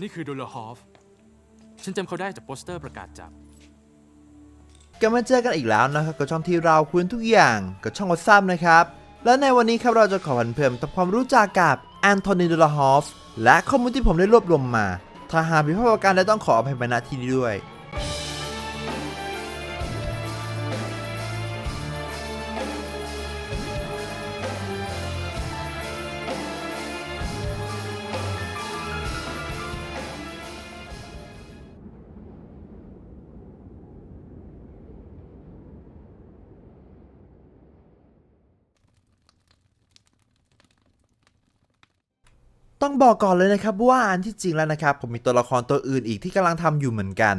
นี่คือโดลฮอฟ ฉันจำเขาได้จากโปสเตอร์ประกาศจับ กลับมาเจอกันอีกแล้วนะครับกับช่องที่เราคุยทุกอย่างกับช่องวั s ซับนะครับ และในวันนี้ครับเราจะขอพันเพิ่มทำความรู้จักกับแอนโทนีดูลาฮอฟและข้อมูลที่ผมได้รวบรวมมา ถ้าหากผิดพลาดประการใดต้องขออภัยมาณที่นี้ด้วย ต้องบอกก่อนเลยนะครับว่าอันที่จริงแล้วนะครับ ผมมีตัวละครตัวอื่นอีกที่กำลังทำอยู่เหมือนกัน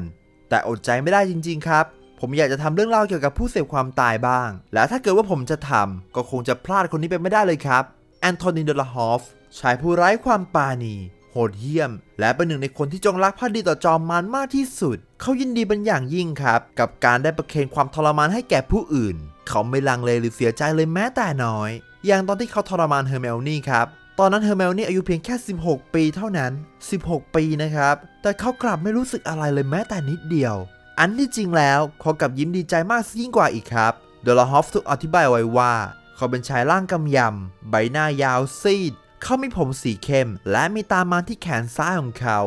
แต่อดใจไม่ได้จริง ๆ ครับ ผมอยากจะทำเรื่องเล่าเกี่ยวกับผู้เสพความตายบ้าง และถ้าเกิดว่าผมจะทำก็คงจะพลาดคนนี้ไปไม่ได้เลยครับแอนโทนีเดลฮอฟชายผู้ไร้ความปราณีโหดเหี้ยม และเป็นหนึ่งในคนที่จงรักภักดีต่อจอมมารมากที่สุด เขายินดีเป็นอย่างยิ่งครับ กับการได้ประเคนความทรมานให้แก่ผู้อื่น เขาไม่ลังเลหรือเสียใจเลยแม้แต่น้อย อย่างตอนที่เขาทรมานเฮอร์เมลนี่ครับ ตอนนั้นเฮอร์เมลนี่อายุเพียงแค่ 16 ปีเท่านั้น 16 ปีนะครับ แต่เขากลับไม่รู้สึกอะไรเลยแม้แต่นิดเดียว อันที่จริงแล้วเขากลับยิ้มดีใจมากยิ่งกว่าอีกครับ เดลฮอฟถูกอธิบายไว้ว่า เขาเป็นชายร่างกำยำ ใบหน้ายาวซีด เขามีผมสีเข้ม และมีตามาที่แขนซ้ายของเขา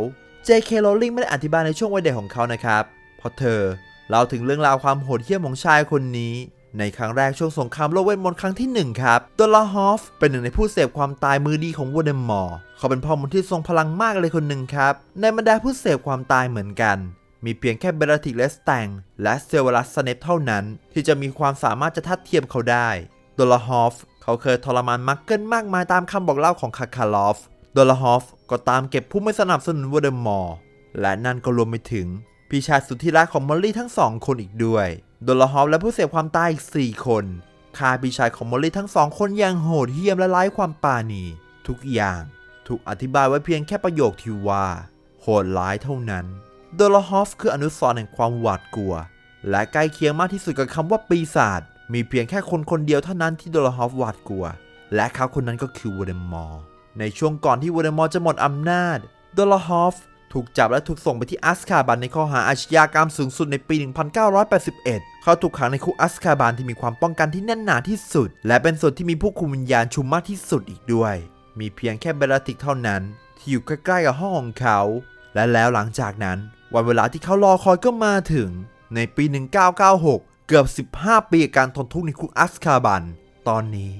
J.K. Rowling ไม่ได้อธิบายในช่วงวัยเด็กของเขานะครับ เพราะเธอเล่าถึงเรื่องราวความโหดเหี้ยมของชายคนนี้ ในครั้งแรกช่วงสงครามโลกเวทมนต์ครั้งที่ 1 ครับดลาฮอฟเป็นหนึ่งในผู้เสพความตายมือดีของวอเดมอร์เขาเป็นพ่อมดที่ทรงพลังมากเลยคนหนึ่งครับ ในบรรดาผู้เสพความตายเหมือนกัน มีเพียงแค่เบลติกเลสแตงและเซเวลัสสเนปเท่านั้น ที่จะมีความสามารถจะทัดเทียมเขาได้ดลฮอฟเขาเคยทรมานมักเกิลมากมายตามคำบอกเล่าของคาคาลอฟดลฮอฟก็ตามเก็บผู้ไม่สนับสนุนวอเดมอร์และนั่นก็รวมไปถึงพี่ชายสุดที่รักของมอลลี่ทั้งสองคนอีกด้วย โดลฮอฟและผู้เสพความตายอีก 4 คนฆ่าพี่ชายของมอลลี่ทั้งสองคนอย่างโหดเหี้ยมและไร้ความปราณี ทุกอย่างถูกอธิบายไว้เพียงแค่ประโยคที่ว่า โหดร้ายเท่านั้น โดลฮอฟคืออนุสรณ์แห่งความหวาดกลัว และใกล้เคียงมากที่สุดกับคำว่าปีศาจมีเพียงแค่คนคนเดียวเท่านั้นที่โดลฮอฟหวาดกลัว และเขาคนนั้นก็คือวอเดมอร์ในช่วงก่อนที่วอเดมอร์จะหมดอำนาจโดลฮอฟ ถูกจับและถูกส่งไปที่อัสคาบันในข้อหาอาชญากรรมสูงสุดในปี 1981 เขาถูกขังในคุกอัสคาบันที่มีความป้องกันที่แน่นหนาที่สุด และเป็นส่วนที่มีผู้คุมวิญญาณชุมมากที่สุดอีกด้วย มีเพียงแค่เบลติกเท่านั้น ที่อยู่ใกล้ๆกับห้องของเขา และแล้วหลังจากนั้น วันเวลาที่เขารอคอยก็มาถึง ในปี 1996 เกือบ 15 ปีการทนทุกข์ในคุกอัสคาบัน ตอนนี้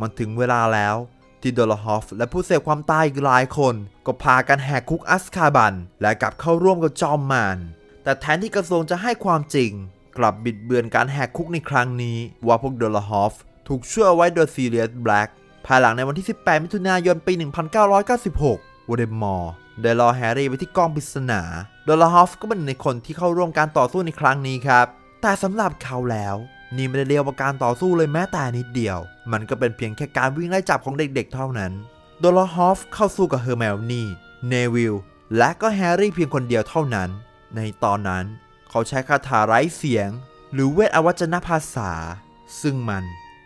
มันถึงเวลาแล้ว ที่โดลฮอฟและผู้เสพความตายอีกหลายคน ก็พากันแหกคุกอัสคาบัน และกลับเข้าร่วมกับจอมมารแต่แทนที่กระทรวงจะให้ความจริง กลับบิดเบือนการแหกคุกในครั้งนี้ ว่าพวกโดลฮอฟถูกช่วยเอาไว้โดยซีเรียสแบล็กภายหลังในวันที่ 18 มิถุนายนปี 1996วอเดมอร์ได้รอแฮร์รี่ไว้ที่กองปริศนาโดลฮอฟก็เป็นหนึ่งในคนที่เข้าร่วมการต่อสู้ในครั้งนี้ครับ แต่สำหรับเขาแล้ว นี่ไม่ได้เรียกว่าการต่อสู้เลยแม้แต่นิดเดียว มันก็เป็นเพียงแค่การวิ่งไล่จับของเด็กๆเท่านั้น โดลฮอฟเข้าสู้กับเฮอร์เมลนี่เนวิลและก็แฮร์รี่เพียงคนเดียวเท่านั้น ในตอนนั้นเขาใช้คาถาไร้เสียง หรือเวทอวัจนภาษา ซึ่งมัน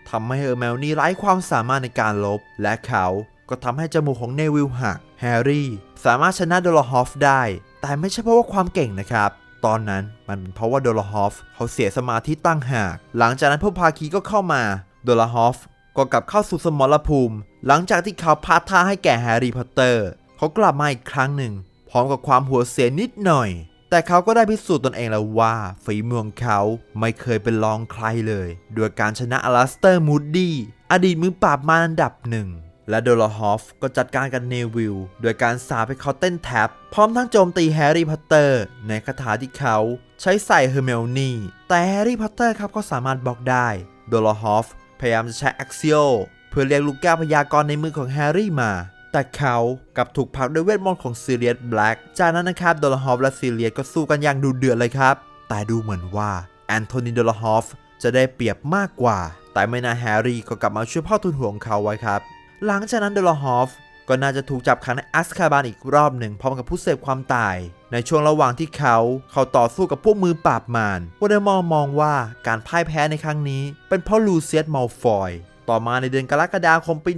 ทำให้เฮอร์เมลนี่ไร้ความสามารถในการลบ และเขาก็ทำให้จมูกของเนวิลหัก แฮร์รี่สามารถชนะโดลฮอฟได้ แต่ไม่ใช่เพราะว่าความเก่งนะครับ ตอนนั้นมันเป็นเพราะว่าโดลฮอฟเขาเสียสมาธิตั้งหาก หลังจากนั้นพวกภาคีก็เข้ามา โดลฮอฟก็กลับเข้าสู่สมรภูมิ หลังจากที่เขาพาท่าให้แก่แฮร์รี่พอตเตอร์ เขากลับมาอีกครั้งหนึ่ง พร้อมกับความหัวเสียนิดหน่อย แต่เขาก็ได้พิสูจน์ตนเองแล้วว่าฝีมือของเขาไม่เคยเป็นรองใครเลย โดยการชนะอลาสเตอร์มูดดี้อดีตมือปราบมารอันดับหนึ่ง และโดลฮอฟก็จัดการกับเนวิลโดยการสาปให้เขาเต้นแท็บพร้อมทั้งโจมตีแฮร์รี่พอตเตอร์ ในคาถาที่เขาใช้ใส่เฮอร์เมลนี่ แต่แฮร์รี่พอตเตอร์ครับก็สามารถบล็อกได้ โดลฮอฟพยายามจะใช้แอ็กซิโอเพื่อเรียกลูกแก้วพยากรณ์ในมือของแฮร์รี่มา แต่เขากับถูกผลักด้วยเวทมนต์ของซีเรียสแบล็กจากนั้นนะครับโดลฮอฟและซีเรียสก็สู้กันอย่างดุเดือดเลยครับ แต่ดูเหมือนว่าแอนโทนีโดลฮอฟจะได้เปรียบมากกว่า แต่ไม่นานแฮร์รี่ก็กลับมาช่วยพ่อทุนหัวของเขาไว้ครับ หลังจากนั้นเดลฮอฟก็น่าจะถูกจับขังในอัสคาบานอีกรอบหนึ่งพร้อมกับผู้เสพความตาย ในช่วงระหว่างที่เขาเขาต่อสู้กับพวกมือปราบมารวอเดมอร์มองว่าการพ่ายแพ้ในครั้งนี้ เป็นเพราะลูเซียสมัลฟอยต่อมาในเดือนกรกฎาคมปี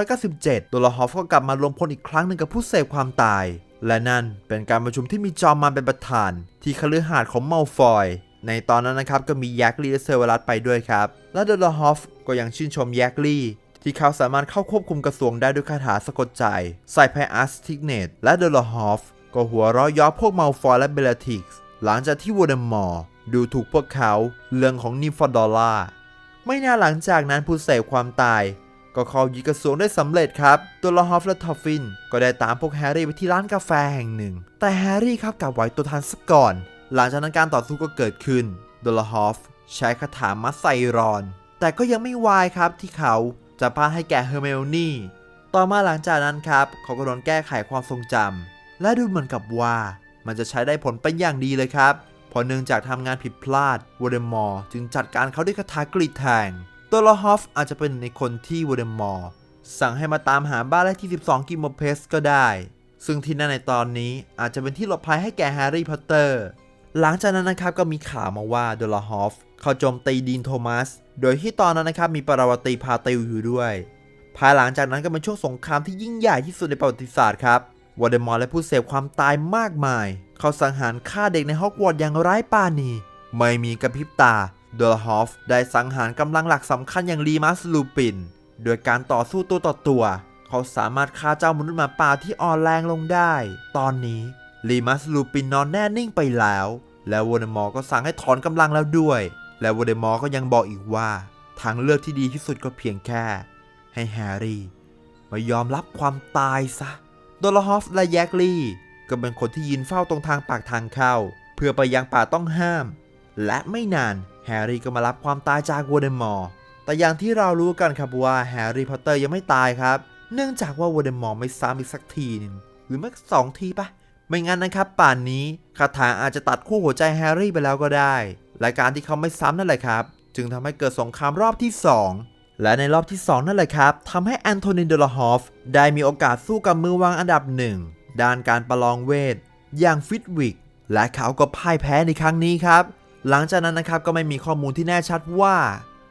1997 โดลฮอฟก็กลับมารวมพลอีกครั้งหนึ่งกับผู้เสพความตาย และนั่นเป็นการประชุมที่มีจอมมารเป็นประธาน ที่คฤหาสน์ของเมาฟอยในตอนนั้นนะครับก็มีแยกลีและเซอร์วลัสไปด้วยครับ และเดลฮอฟก็ยังชื่นชมแยกลี ที่เขาสามารถเข้าควบคุมกระทรวงได้ด้วยคาถาสะกดใจไซไพอัสทิกเนตและเดลฮอฟก็หัวเราะย้อพวกเมาฟอยและเบลติกส์หลังจากที่วอเดมอร์ดูถูกพวกเขาเรื่องของนิฟอดอล่าไม่นานหลังจากนั้นผู้เสพความตาย ก็เข้ายึดกระทรวงได้สำเร็จครับ ตัวลอฮอฟและทอฟฟิน ก็ได้ตามพวกแฮร์รี่ไปที่ร้านกาแฟแห่งหนึ่ง แต่แฮร์รี่ครับกลับไหวตัวทันซะก่อน หลังจากนั้นการต่อสู้ก็เกิดขึ้น โดลฮอฟใช้คาถามัสไซรอน แต่ก็ยังไม่วายครับที่เขา จะพาให้แก่เฮอร์เมลนี่ต่อมาหลังจากนั้นครับเขาก็โดนแก้ไขความทรงจำและดูเหมือนกับว่า มันจะใช้ได้ผลเป็นอย่างดีเลยครับเพราะเนื่องจากทำงานผิดพลาดวอเดมอร์จึงจัดการเขาด้วยคาถากรีดแทง ตัวลอฮอฟอาจจะเป็นในคนที่วอเดมอร์สั่งให้มาตามหาบ้านเลขที่ 12 กิมโมเพสก็ได้ ซึ่งที่นั่นในตอนนี้อาจจะเป็นที่หลบภัยให้แก่แฮร์รี่พอตเตอร์ หลังจากนั้นนะครับก็มีข่าวมาว่าเดลฮอฟ เขาโจมตีดีนโทมัส โดยที่ตอนนั้นนะครับมีปราวตีพาติลอยู่ด้วย ภายหลังจากนั้นก็เป็นช่วงสงครามที่ยิ่งใหญ่ที่สุดในประวัติศาสตร์ครับวอเดมอร์และผู้เสพความตายมากมาย เขาสังหารฆ่าเด็กในฮอกวอตส์อย่างไร้ปาณี ไม่มีกระพริบตาเดลฮอฟได้สังหารกำลังหลักสำคัญอย่างลีมัสลูปิน โดยการต่อสู้ตัวต่อตัว เขาสามารถฆ่าเจ้ามนุษย์หมาป่าที่อ่อนแรงลงได้ ตอนนี้ลีมัสลูปินนอนแน่นิ่งไปแล้ว และวอเดมอร์ก็สั่งให้ถอนกำลังแล้วด้วย และวอเดมอร์ก็ยังบอกอีกว่า ทางเลือกที่ดีที่สุดก็เพียงแค่ ให้แฮร์รี่มายอมรับความตายซะ โดลฮอฟและแยกลี่ ก็เป็นคนที่ยืนเฝ้าตรงทางปากทางเข้า เพื่อไปยังป่าต้องห้าม และไม่นานแฮร์รี่ก็มารับความตายจากวอเดมอร์ แต่อย่างที่เรารู้กันครับว่าแฮร์รี่พอตเตอร์ยังไม่ตายครับ เนื่องจากว่าวอเดมอร์ไม่ซ้ำอีกสักทีนึงหรือไม่สองทีปะไม่งั้นนะครับ ป่านนี้คาถาอาจจะตัดคู่หัวใจแฮร์รี่ไปแล้วก็ได้ และการที่เขาไม่ซ้ำนั่นแหละครับ จึงทำให้เกิดสงครามรอบที่ 2 และในรอบที่ 2 นั่นแหละครับทำให้แอนโทนินเดลฮอฟได้มีโอกาสสู้กับมือวางอันดับหนึ่งด้านการประลองเวท อย่างฟิตวิกและเขาก็พ่ายแพ้ในครั้งนี้ครับ หลังจากนั้นนะครับก็ไม่มีข้อมูลที่แน่ชัดว่า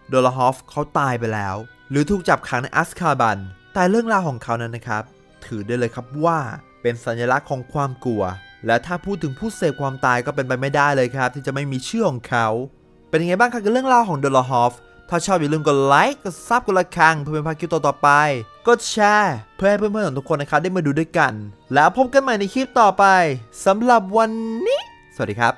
เดลฮอฟเขาตายไปแล้ว หรือถูกจับขังในอัสคาบัน แต่เรื่องราวของเขานั้นนะครับ ถือได้เลยครับว่าเป็นสัญลักษณ์ของความกลัว และถ้าพูดถึงผู้เสพความตายก็เป็นไปไม่ได้เลยครับ ที่จะไม่มีชื่อของเขา เป็นยังไงบ้างครับกับเรื่องราวของเดลฮอฟถ้าชอบอย่าลืมกดไลค์กดซับกดละฆังเพื่อเป็นพาคิวตัวต่อไป กดแชร์เพื่อให้เพื่อนๆของทุกคนนะครับได้มาดูด้วยกัน แล้วพบกันใหม่ในคลิปต่อไปสำหรับวันนี้ สวัสดีครับ